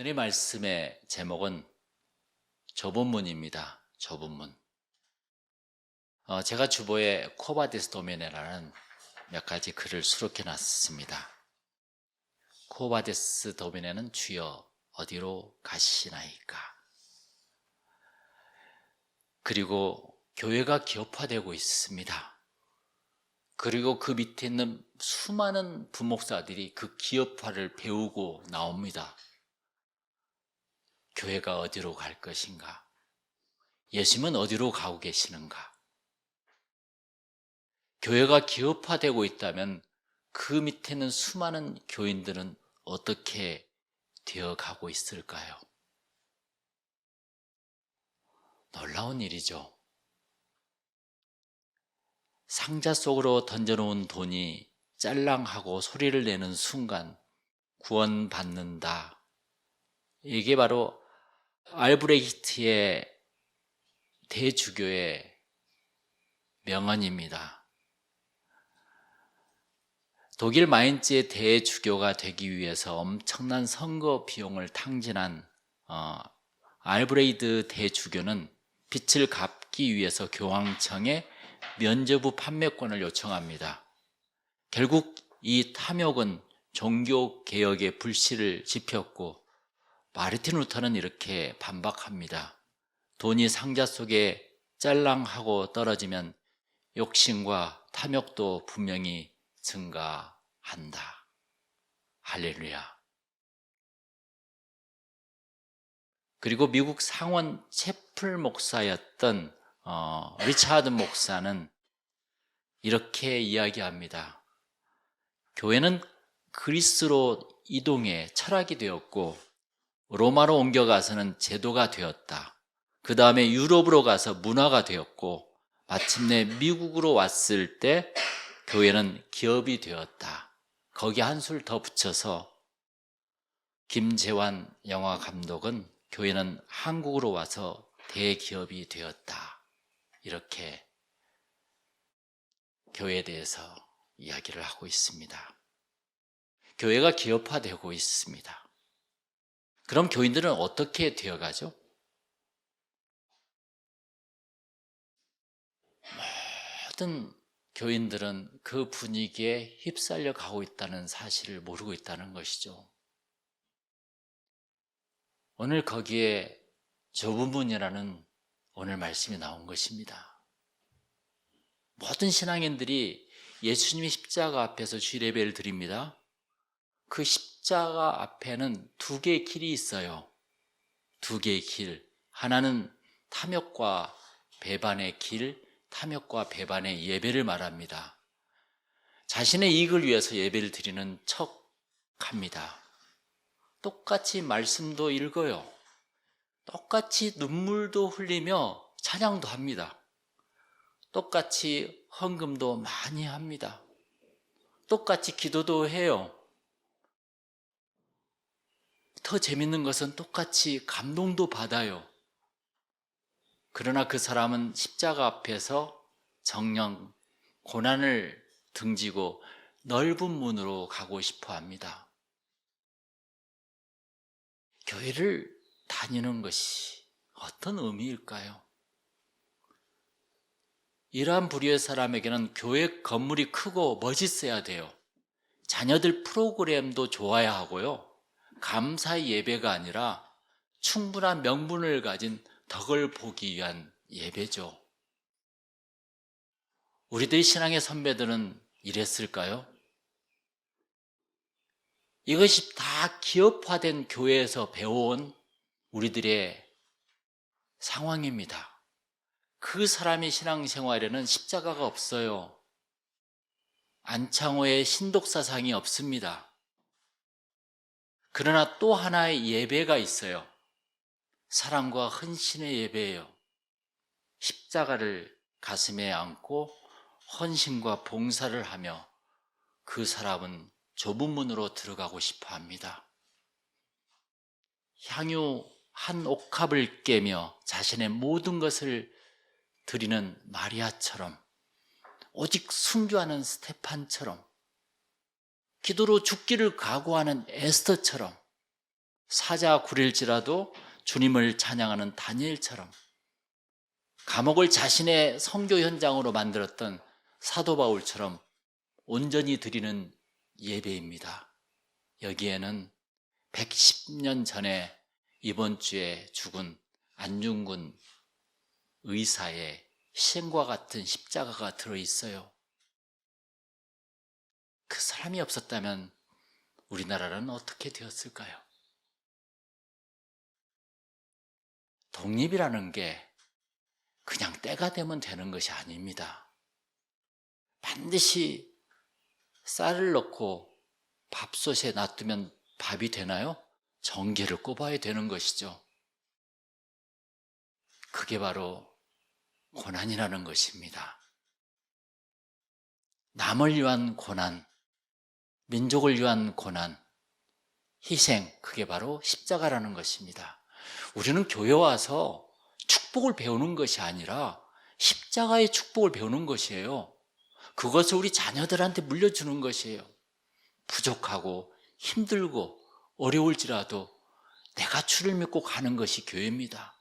오늘의 말씀의 제목은 조본문입니다. 조본문. 어, 제가 주보에 코바디스 도메네라는 몇 가지 글을 수록해 놨습니다. 코바디스 도메네는 주여 어디로 가시나이까? 그리고 교회가 기업화되고 있습니다. 그리고 그 밑에 있는 수많은 부목사들이 그 기업화를 배우고 나옵니다. 교회가 어디로 갈 것인가? 예수님은 어디로 가고 계시는가? 교회가 기업화되고 있다면 그 밑에 있는 수많은 교인들은 어떻게 되어 가고 있을까요? 놀라운 일이죠. 상자 속으로 던져놓은 돈이 짤랑하고 소리를 내는 순간 구원받는다. 이게 바로 알브레히트의 대주교의 명언입니다. 독일 마인츠의 대주교가 되기 위해서 엄청난 선거 비용을 탕진한 어, 알브레이드 대주교는 빚을 갚기 위해서 교황청에 면죄부 판매권을 요청합니다. 결국 이 탐욕은 종교 개혁의 불씨를 지폈고 마르틴 루터는 이렇게 반박합니다. 돈이 상자 속에 짤랑하고 떨어지면 욕심과 탐욕도 분명히 증가한다. 할렐루야. 그리고 미국 상원 채플 목사였던 어, 리차드 목사는 이렇게 이야기합니다. 교회는 그리스로 이동해 철학이 되었고 로마로 옮겨가서는 제도가 되었다. 그 다음에 유럽으로 가서 문화가 되었고 마침내 미국으로 왔을 때 교회는 기업이 되었다. 거기 한술 더 붙여서 김재환 영화 감독은 교회는 한국으로 와서 대기업이 되었다. 이렇게 교회에 대해서 이야기를 하고 있습니다. 교회가 기업화되고 있습니다. 그럼 교인들은 어떻게 되어가죠? 모든 교인들은 그 분위기에 휩쓸려 가고 있다는 사실을 모르고 있다는 것이죠. 오늘 거기에 좁은 문이라는 오늘 말씀이 나온 것입니다. 모든 신앙인들이 예수님의 십자가 앞에서 주례배를 드립니다. 그 십자가 앞에는 두 개의 길이 있어요. 두 개의 길. 하나는 탐욕과 배반의 길, 탐욕과 배반의 예배를 말합니다. 자신의 이익을 위해서 예배를 드리는 척 합니다. 똑같이 말씀도 읽어요. 똑같이 눈물도 흘리며 찬양도 합니다. 똑같이 헌금도 많이 합니다. 똑같이 기도도 해요. 더 재밌는 것은 똑같이 감동도 받아요. 그러나 그 사람은 십자가 앞에서 정령 고난을 등지고 넓은 문으로 가고 싶어 합니다. 교회를 다니는 것이 어떤 의미일까요? 이러한 부류의 사람에게는 교회 건물이 크고 멋있어야 돼요. 자녀들 프로그램도 좋아야 하고요. 감사의 예배가 아니라 충분한 명분을 가진 덕을 보기 위한 예배죠. 우리들의 신앙의 선배들은 이랬을까요? 이것이 다 기업화된 교회에서 배워온 우리들의 상황입니다. 그 사람의 신앙생활에는 십자가가 없어요. 안창호의 신독사상이 없습니다. 그러나 또 하나의 예배가 있어요. 사랑과 헌신의 예배예요. 십자가를 가슴에 안고 헌신과 봉사를 하며 그 사람은 좁은 문으로 들어가고 싶어 합니다. 향유 한 옥합을 깨며 자신의 모든 것을 드리는 마리아처럼 오직 순교하는 스테판처럼 기도로 죽기를 각오하는 에스더처럼 사자 굴일지라도 주님을 찬양하는 다니엘처럼 감옥을 자신의 성교 현장으로 만들었던 사도 바울처럼 온전히 드리는 예배입니다. 여기에는 110년 전에 이번 주에 죽은 안중근 의사의 희생과 같은 십자가가 들어 있어요. 그 사람이 없었다면 우리나라는 어떻게 되었을까요? 독립이라는 게 그냥 때가 되면 되는 것이 아닙니다. 반드시 쌀을 넣고 밥솥에 놔두면 밥이 되나요? 전개를 꼽아야 되는 것이죠. 그게 바로 고난이라는 것입니다. 남을 위한 고난, 민족을 위한 고난, 희생, 그게 바로 십자가라는 것입니다. 우리는 교회 와서 축복을 배우는 것이 아니라 십자가의 축복을 배우는 것이에요. 그것을 우리 자녀들한테 물려주는 것이에요. 부족하고 힘들고 어려울지라도 내가 주를 믿고 가는 것이 교회입니다.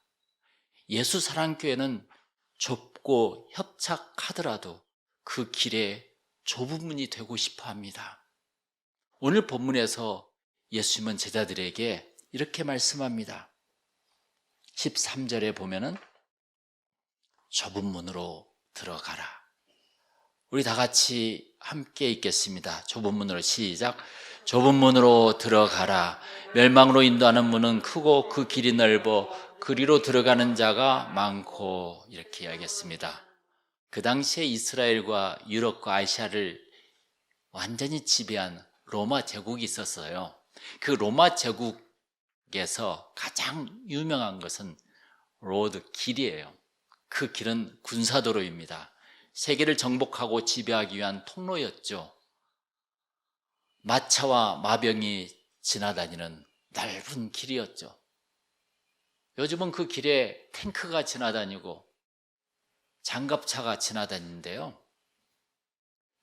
예수 사랑교회는 좁고 협착하더라도 그 길에 좁은 문이 되고 싶어 합니다. 오늘 본문에서 예수님은 제자들에게 이렇게 말씀합니다. 13절에 보면은 좁은 문으로 들어가라. 우리 다 같이 함께 읽겠습니다. 좁은 문으로 시작. 좁은 문으로 들어가라. 멸망으로 인도하는 문은 크고 그 길이 넓어 그리로 들어가는 자가 많고 이렇게 이야기했습니다. 그 당시에 이스라엘과 유럽과 아시아를 완전히 지배한 로마 제국이 있었어요. 그 로마 제국에서 가장 유명한 것은 로드 길이에요. 그 길은 군사도로입니다. 세계를 정복하고 지배하기 위한 통로였죠. 마차와 마병이 지나다니는 넓은 길이었죠. 요즘은 그 길에 탱크가 지나다니고 장갑차가 지나다니는데요.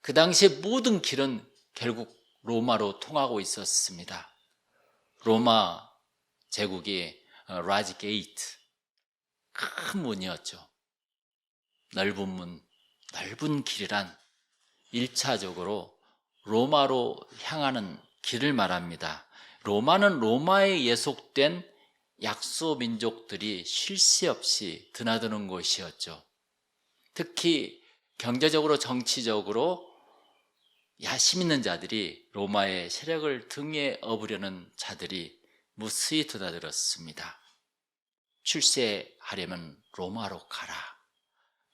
그 당시에 모든 길은 결국 로마로 통하고 있었습니다. 로마 제국이 라지 게이트 큰 문이었죠. 넓은 문, 넓은 길이란 1차적으로 로마로 향하는 길을 말합니다. 로마는 로마에 예속된 약소 민족들이 쉴 새 없이 드나드는 곳이었죠. 특히 경제적으로 정치적으로 야심 있는 자들이 로마의 세력을 등에 업으려는 자들이 무수히 드나들었습니다. 출세하려면 로마로 가라.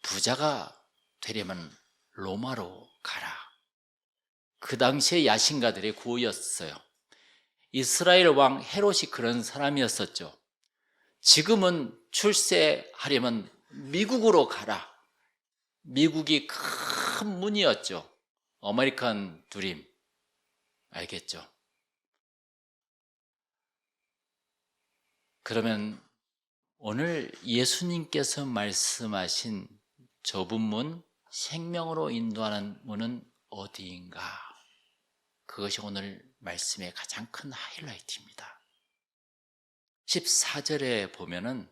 부자가 되려면 로마로 가라. 그 당시의 야신가들의 구호였어요. 이스라엘 왕 헤롯이 그런 사람이었었죠. 지금은 출세하려면 미국으로 가라. 미국이 큰 문이었죠. 아메리칸 드림. 알겠죠? 그러면 오늘 예수님께서 말씀하신 좁은 문, 생명으로 인도하는 문은 어디인가? 그것이 오늘 말씀의 가장 큰 하이라이트입니다. 14절에 보면은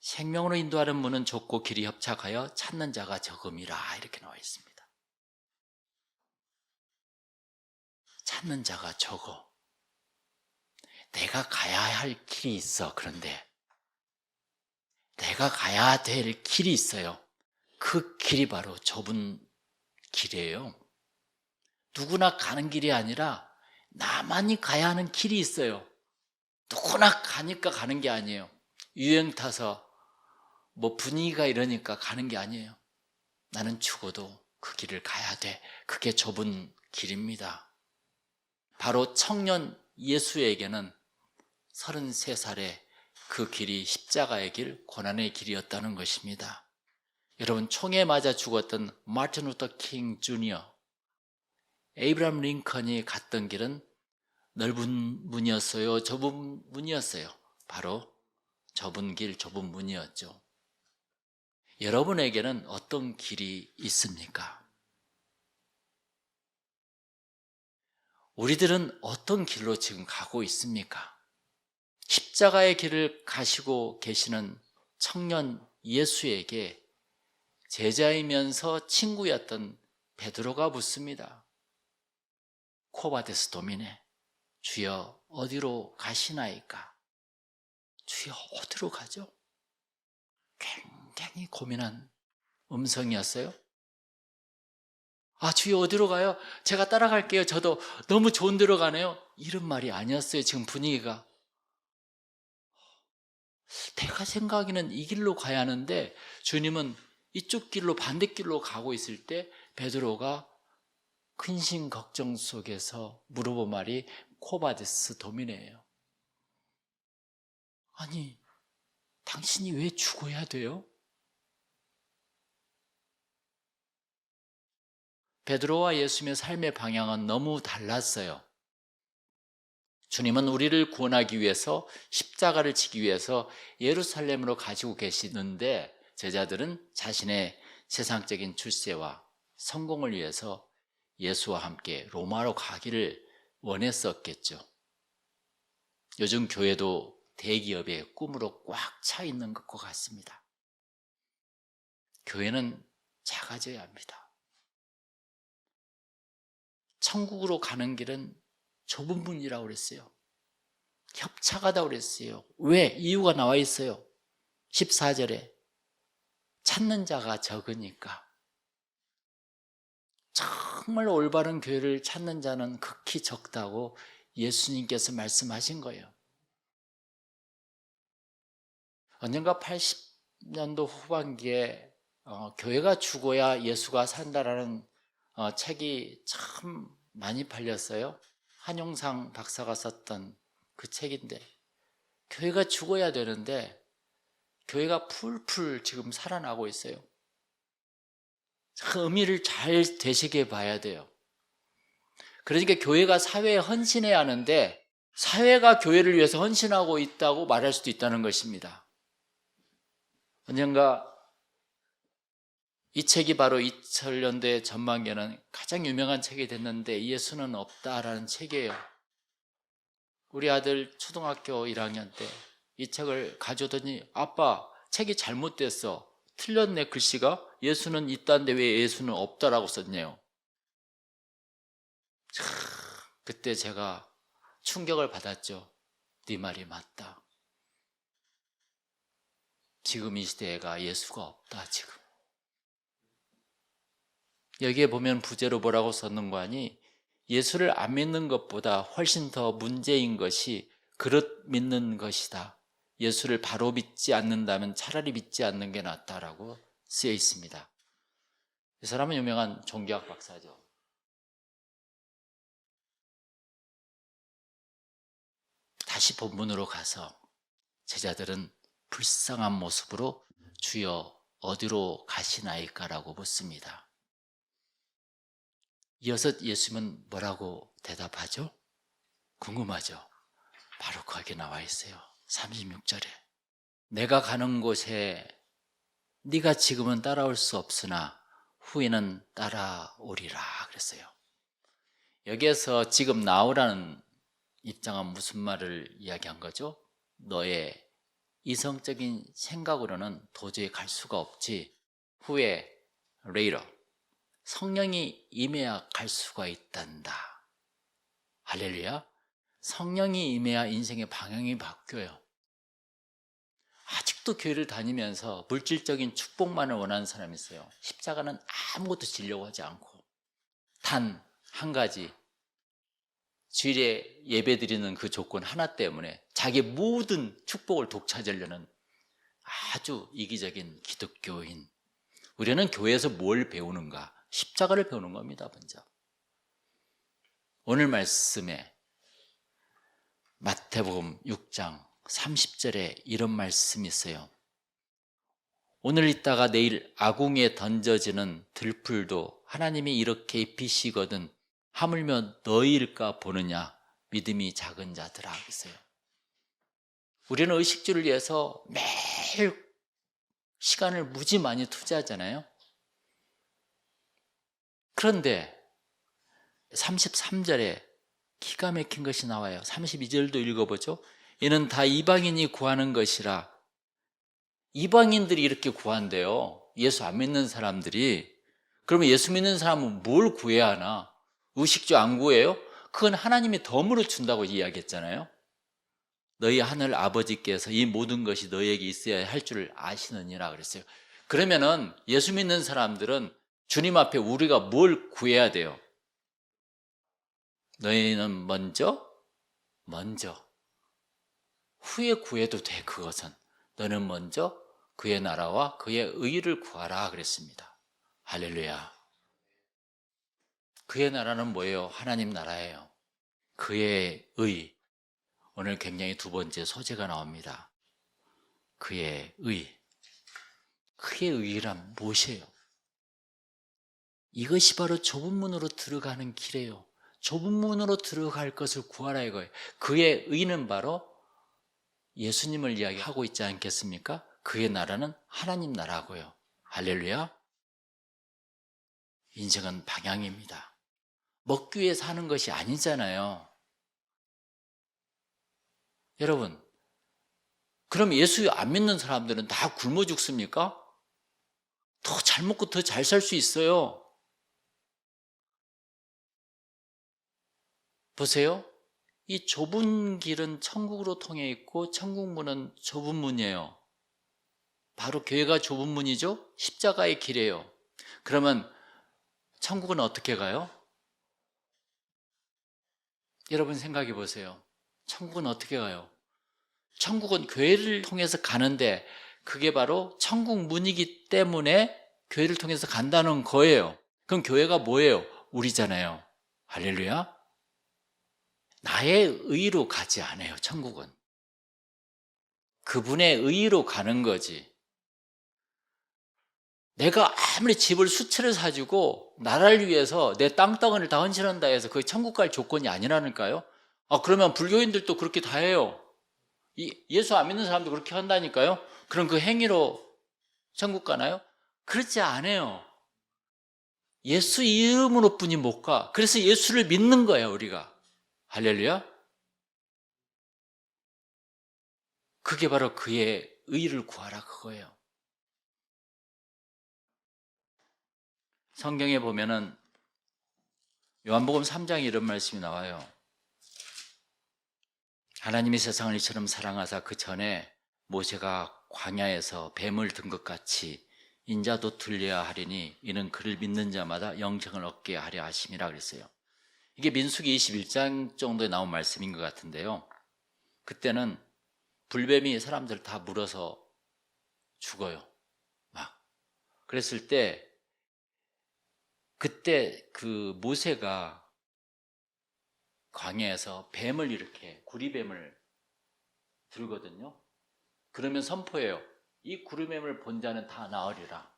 생명으로 인도하는 문은 좁고 길이 협착하여 찾는 자가 적음이라 이렇게 나와 있습니다. 찾는 자가 적어. 내가 가야 할 길이 있어. 그런데 내가 가야 될 길이 있어요. 그 길이 바로 좁은 길이에요. 누구나 가는 길이 아니라 나만이 가야 하는 길이 있어요. 누구나 가니까 가는 게 아니에요. 유행 타서 뭐 분위기가 이러니까 가는 게 아니에요. 나는 죽어도 그 길을 가야 돼. 그게 좁은 길입니다. 바로 청년 예수에게는 33살에 그 길이 십자가의 길, 고난의 길이었다는 것입니다. 여러분, 총에 맞아 죽었던 마틴 루터 킹 주니어, 에이브람 링컨이 갔던 길은 넓은 문이었어요? 좁은 문이었어요? 바로 좁은 길, 좁은 문이었죠. 여러분에게는 어떤 길이 있습니까? 우리들은 어떤 길로 지금 가고 있습니까? 십자가의 길을 가시고 계시는 청년 예수에게 제자이면서 친구였던 베드로가 묻습니다. 코바데스 도미네, 주여 어디로 가시나이까? 주여 어디로 가죠? 굉장히 고민한 음성이었어요. 아, 주여 어디로 가요? 제가 따라갈게요. 저도 너무 좋은 데로 가네요. 이런 말이 아니었어요. 지금 분위기가. 내가 생각에는 이 길로 가야 하는데 주님은 이쪽 길로 반대길로 가고 있을 때 베드로가 근심 걱정 속에서 물어본 말이 코바데스 도미네예요. 아니, 당신이 왜 죽어야 돼요? 베드로와 예수님의 삶의 방향은 너무 달랐어요. 주님은 우리를 구원하기 위해서 십자가를 지기 위해서 예루살렘으로 가지고 계시는데 제자들은 자신의 세상적인 출세와 성공을 위해서 예수와 함께 로마로 가기를 원했었겠죠. 요즘 교회도 대기업의 꿈으로 꽉 차 있는 것과 같습니다. 교회는 작아져야 합니다. 천국으로 가는 길은 좁은 문이라고 그랬어요. 협착하다고 그랬어요. 왜? 이유가 나와 있어요. 14절에 찾는 자가 적으니까. 정말 올바른 교회를 찾는 자는 극히 적다고 예수님께서 말씀하신 거예요. 언젠가 80년도 후반기에 어, 교회가 죽어야 예수가 산다라는 어, 책이 참 많이 팔렸어요. 한용상 박사가 썼던 그 책인데 교회가 죽어야 되는데 교회가 풀풀 지금 살아나고 있어요. 그 의미를 잘 되시게 봐야 돼요. 그러니까 교회가 사회에 헌신해야 하는데 사회가 교회를 위해서 헌신하고 있다고 말할 수도 있다는 것입니다. 언젠가 이 책이 바로 2000년대 전반기에는 가장 유명한 책이 됐는데 예수는 없다라는 책이에요. 우리 아들 초등학교 1학년 때 이 책을 가져오더니 아빠 책이 잘못됐어. 틀렸네 글씨가. 예수는 있다는데 왜 예수는 없다라고 썼네요. 참, 그때 제가 충격을 받았죠. 네 말이 맞다. 지금 이 시대가 예수가 없다, 지금. 여기에 보면 부제로 뭐라고 썼는 거 아니? 예수를 안 믿는 것보다 훨씬 더 문제인 것이 그릇 믿는 것이다. 예수를 바로 믿지 않는다면 차라리 믿지 않는 게 낫다라고 쓰여 있습니다. 이 사람은 유명한 종교학 박사죠. 다시 본문으로 가서 제자들은 불쌍한 모습으로 주여 어디로 가시나이까라고 묻습니다. 이어서 예수님은 뭐라고 대답하죠? 궁금하죠? 바로 거기에 나와 있어요. 36절에. 내가 가는 곳에 네가 지금은 따라올 수 없으나 후에는 따라오리라 그랬어요. 여기에서 지금 나오라는 입장은 무슨 말을 이야기한 거죠? 너의 이성적인 생각으로는 도저히 갈 수가 없지. 후에 레이러 성령이 임해야 갈 수가 있단다. 할렐루야. 성령이 임해야 인생의 방향이 바뀌어요. 아직도 교회를 다니면서 물질적인 축복만을 원하는 사람이 있어요. 십자가는 아무것도 지려고 하지 않고 단 한 가지 주일에 예배 드리는 그 조건 하나 때문에 자기 모든 축복을 독차지하려는 아주 이기적인 기독교인. 우리는 교회에서 뭘 배우는가? 십자가를 배우는 겁니다, 먼저. 오늘 말씀에 마태복음 6장 30절에 이런 말씀이 있어요. 오늘 있다가 내일 아궁에 던져지는 들풀도 하나님이 이렇게 입히시거든 하물며 너희일까 보느냐 믿음이 작은 자들아 있어요. 우리는 의식주를 위해서 매일 시간을 무지 많이 투자하잖아요. 그런데 33절에 기가 막힌 것이 나와요. 32절도 읽어보죠. 이는 다 이방인이 구하는 것이라. 이방인들이 이렇게 구한대요. 예수 안 믿는 사람들이. 그러면 예수 믿는 사람은 뭘 구해야 하나? 의식주 안 구해요? 그건 하나님이 덤으로 준다고 이야기했잖아요. 너희 하늘 아버지께서 이 모든 것이 너희에게 있어야 할 줄 아시느니라 그랬어요. 그러면은 예수 믿는 사람들은 주님 앞에 우리가 뭘 구해야 돼요? 너희는 먼저, 먼저, 후에 구해도 돼, 그것은. 너는 먼저 그의 나라와 그의 의를 구하라 그랬습니다. 할렐루야. 그의 나라는 뭐예요? 하나님 나라예요. 그의 의. 오늘 굉장히 두 번째 소재가 나옵니다. 그의 의. 그의 의란 무엇이에요? 이것이 바로 좁은 문으로 들어가는 길이에요. 좁은 문으로 들어갈 것을 구하라 이거예요. 그의 의는 바로 예수님을 이야기하고 있지 않겠습니까? 그의 나라는 하나님 나라고요. 할렐루야. 인생은 방향입니다. 먹기 위해 사는 것이 아니잖아요. 여러분, 그럼 예수 안 믿는 사람들은 다 굶어 죽습니까? 더 잘 먹고 더 잘 살 수 있어요. 보세요. 이 좁은 길은 천국으로 통해 있고 천국 문은 좁은 문이에요. 바로 교회가 좁은 문이죠? 십자가의 길이에요. 그러면 천국은 어떻게 가요? 여러분 생각해 보세요. 천국은 어떻게 가요? 천국은 교회를 통해서 가는데 그게 바로 천국 문이기 때문에 교회를 통해서 간다는 거예요. 그럼 교회가 뭐예요? 우리잖아요. 할렐루야. 나의 의로 가지 않아요, 천국은. 그분의 의로 가는 거지. 내가 아무리 집을 수채를 사주고 나라를 위해서 내 땅덩어리를 다 헌신한다 해서 그게 천국 갈 조건이 아니라니까요. 아, 그러면 불교인들도 그렇게 다 해요. 이, 예수 안 믿는 사람도 그렇게 한다니까요. 그럼 그 행위로 천국 가나요? 그렇지 않아요. 예수 이름으로 뿐이 못 가. 그래서 예수를 믿는 거예요, 우리가. 할렐루야. 그게 바로 그의 의를 구하라 그거예요. 성경에 보면은 요한복음 3장에 이런 말씀이 나와요. 하나님이 세상을 이처럼 사랑하사 그 전에 모세가 광야에서 뱀을 든 것 같이 인자도 들려야 하리니 이는 그를 믿는 자마다 영생을 얻게 하려 하심이라 그랬어요. 이게 민수기 21장 정도에 나온 말씀인 것 같은데요. 그때는 불뱀이 사람들 다 물어서 죽어요. 막. 그랬을 때 그때 그 모세가 광야에서 뱀을 이렇게 구리뱀을 들거든요. 그러면 선포해요. 이 구리뱀을 본 자는 다 나으리라.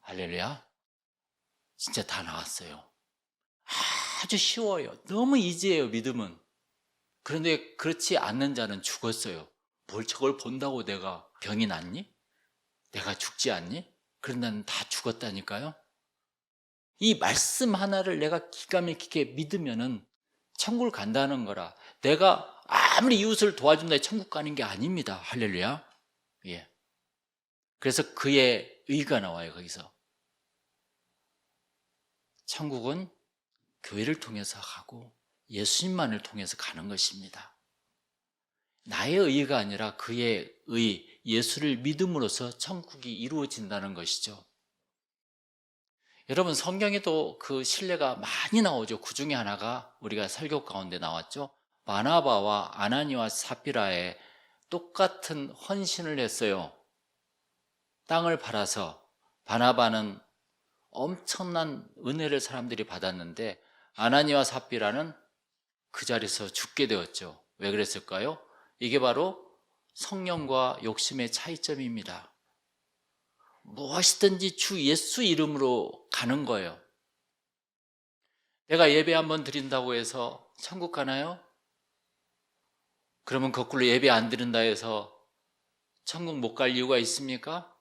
할렐루야. 진짜 다 나왔어요. 아주 쉬워요. 너무 이지해요, 믿음은. 그런데 그렇지 않는 자는 죽었어요. 뭘 저걸 본다고 내가 병이 낫니? 내가 죽지 않니? 그런 나는 다 죽었다니까요. 이 말씀 하나를 내가 기가 막히게 믿으면은 천국을 간다는 거라. 내가 아무리 이웃을 도와준다 해 천국 가는 게 아닙니다. 할렐루야. 예. 그래서 그의 의가 나와요, 거기서. 천국은 교회를 통해서 가고 예수님만을 통해서 가는 것입니다. 나의 의가 아니라 그의 의, 예수를 믿음으로써 천국이 이루어진다는 것이죠. 여러분 성경에도 그 신뢰가 많이 나오죠. 그 중에 하나가 우리가 설교 가운데 나왔죠. 바나바와 아나니와 사피라의 똑같은 헌신을 했어요. 땅을 팔아서 바나바는 엄청난 은혜를 사람들이 받았는데 아나니와 삽비라는 그 자리에서 죽게 되었죠. 왜 그랬을까요? 이게 바로 성령과 욕심의 차이점입니다. 무엇이든지 주 예수 이름으로 가는 거예요. 내가 예배 한번 드린다고 해서 천국 가나요? 그러면 거꾸로 예배 안 드린다 해서 천국 못 갈 이유가 있습니까?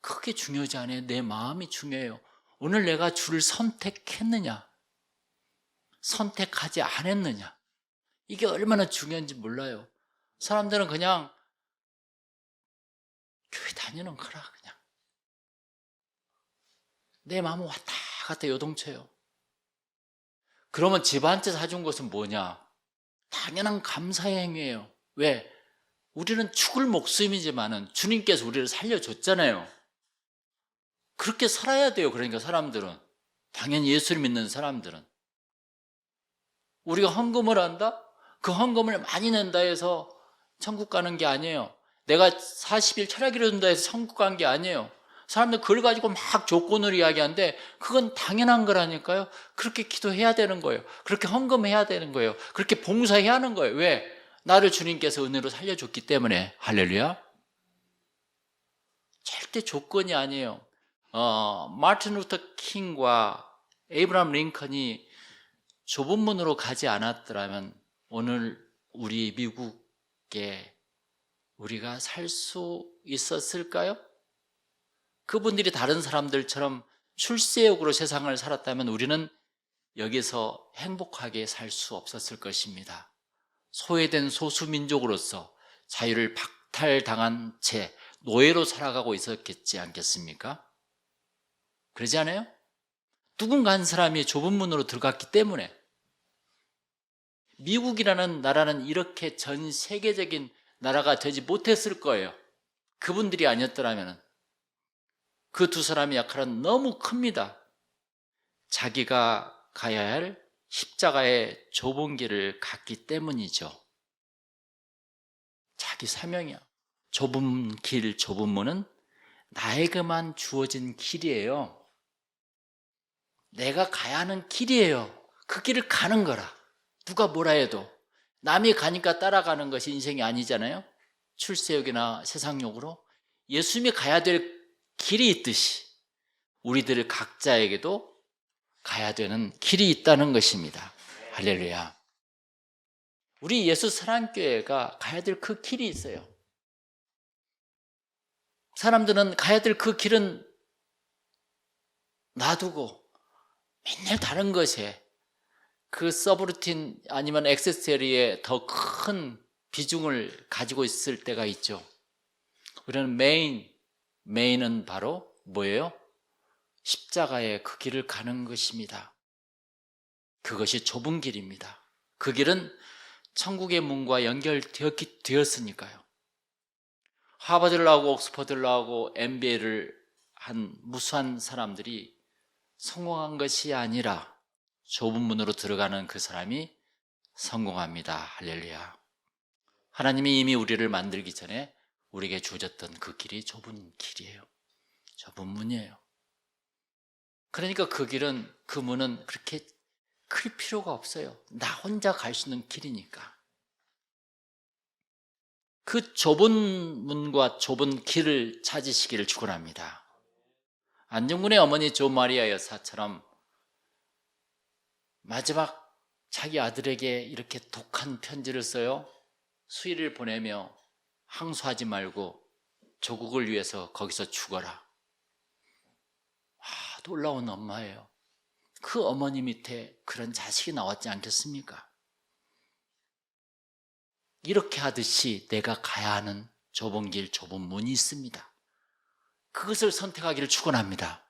크게 중요하지 않아요. 내 마음이 중요해요. 오늘 내가 주를 선택했느냐? 선택하지 않았느냐. 이게 얼마나 중요한지 몰라요. 사람들은 그냥 교회 다니는 거라 그냥 내 마음은 왔다 갔다 요동쳐요. 그러면 집한테 사준 것은 뭐냐? 당연한 감사의 행위예요. 왜? 우리는 죽을 목숨이지만은 주님께서 우리를 살려줬잖아요. 그렇게 살아야 돼요. 그러니까 사람들은 당연히 예수를 믿는 사람들은 우리가 헌금을 한다? 그 헌금을 많이 낸다 해서 천국 가는 게 아니에요. 내가 40일 철야기를 준다 해서 천국 간 게 아니에요. 사람들 그걸 가지고 막 조건을 이야기하는데 그건 당연한 거라니까요. 그렇게 기도해야 되는 거예요. 그렇게 헌금해야 되는 거예요. 그렇게 봉사해야 하는 거예요. 왜? 나를 주님께서 은혜로 살려줬기 때문에 할렐루야. 절대 조건이 아니에요. 어, 마틴 루터 킹과 에이브람 링컨이 좁은 문으로 가지 않았더라면 오늘 우리 미국에 우리가 살 수 있었을까요? 그분들이 다른 사람들처럼 출세욕으로 세상을 살았다면 우리는 여기서 행복하게 살 수 없었을 것입니다. 소외된 소수민족으로서 자유를 박탈당한 채 노예로 살아가고 있었겠지 않겠습니까? 그러지 않아요? 누군가 한 사람이 좁은 문으로 들어갔기 때문에 미국이라는 나라는 이렇게 전 세계적인 나라가 되지 못했을 거예요. 그분들이 아니었더라면 그 두 사람의 역할은 너무 큽니다. 자기가 가야 할 십자가의 좁은 길을 갔기 때문이죠. 자기 사명이야. 좁은 길, 좁은 문은 나에게만 주어진 길이에요. 내가 가야 하는 길이에요. 그 길을 가는 거라. 누가 뭐라 해도. 남이 가니까 따라가는 것이 인생이 아니잖아요. 출세욕이나 세상욕으로. 예수님이 가야 될 길이 있듯이 우리들 각자에게도 가야 되는 길이 있다는 것입니다. 할렐루야. 우리 예수 사랑교회가 가야 될 그 길이 있어요. 사람들은 가야 될 그 길은 놔두고 맨날 다른 것에 그 서브루틴 아니면 액세서리에 더 큰 비중을 가지고 있을 때가 있죠. 우리는 메인, 메인은 바로 뭐예요? 십자가의 그 길을 가는 것입니다. 그것이 좁은 길입니다. 그 길은 천국의 문과 연결되었기, 되었으니까요. 하버드를 나오고 옥스퍼드를 나오고 MBA를 한 무수한 사람들이 성공한 것이 아니라 좁은 문으로 들어가는 그 사람이 성공합니다. 할렐루야. 하나님이 이미 우리를 만들기 전에 우리에게 주어졌던 그 길이 좁은 길이에요. 좁은 문이에요. 그러니까 그 길은, 그 문은 그렇게 클 필요가 없어요. 나 혼자 갈 수 있는 길이니까. 그 좁은 문과 좁은 길을 찾으시기를 축원합니다. 안중근의 어머니 조 마리아 여사처럼 마지막 자기 아들에게 이렇게 독한 편지를 써요. 수의를 보내며 항소하지 말고 조국을 위해서 거기서 죽어라. 아, 놀라운 엄마예요. 그 어머니 밑에 그런 자식이 나왔지 않겠습니까? 이렇게 하듯이 내가 가야 하는 좁은 길, 좁은 문이 있습니다. 그것을 선택하기를 축원합니다.